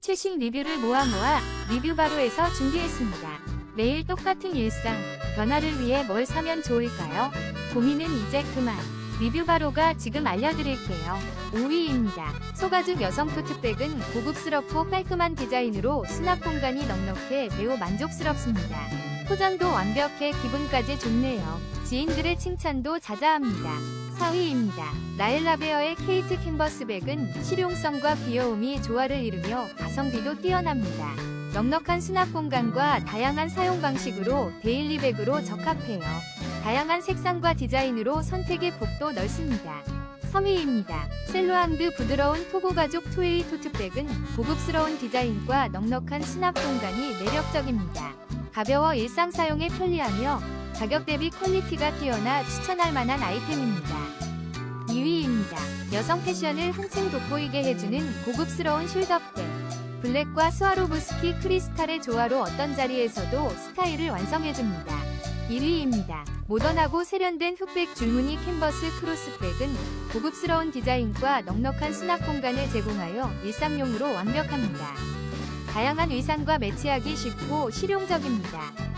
최신 리뷰를 모아 모아 리뷰 바로에서 준비했습니다. 매일 똑같은 일상, 변화를 위해 뭘 사면 좋을까요? 고민은 이제 그만. 리뷰 바로가 지금 알려드릴게요. 5위입니다. 소가죽 여성 토트백은 고급스럽고 깔끔한 디자인으로 수납 공간이 넉넉해 매우 만족스럽습니다. 포장도 완벽해 기분까지 좋네요. 지인들의 칭찬도 자자합니다. 4위입니다. 라엘라베어의 케이트 캔버스백은 실용성과 귀여움이 조화를 이루며 가성비도 뛰어납니다. 넉넉한 수납 공간과 다양한 사용 방식으로 데일리백으로 적합해요. 다양한 색상과 디자인으로 선택의 폭도 넓습니다. 3위입니다. 셀로앙드 부드러운 토고 가죽 투웨이 토트백은 고급스러운 디자인과 넉넉한 수납 공간이 매력적입니다. 가벼워 일상 사용에 편리하며 가격 대비 퀄리티가 뛰어나 추천할 만한 아이템입니다. 2위입니다. 여성 패션을 한층 돋보이게 해주는 고급스러운 숄더백. 블랙과 스와로브스키 크리스탈의 조화로 어떤 자리에서도 스타일을 완성해줍니다. 1위입니다. 모던하고 세련된 흑백 줄무늬 캔버스 크로스백은 고급스러운 디자인과 넉넉한 수납 공간을 제공하여 일상용으로 완벽합니다. 다양한 의상과 매치하기 쉽고 실용적입니다.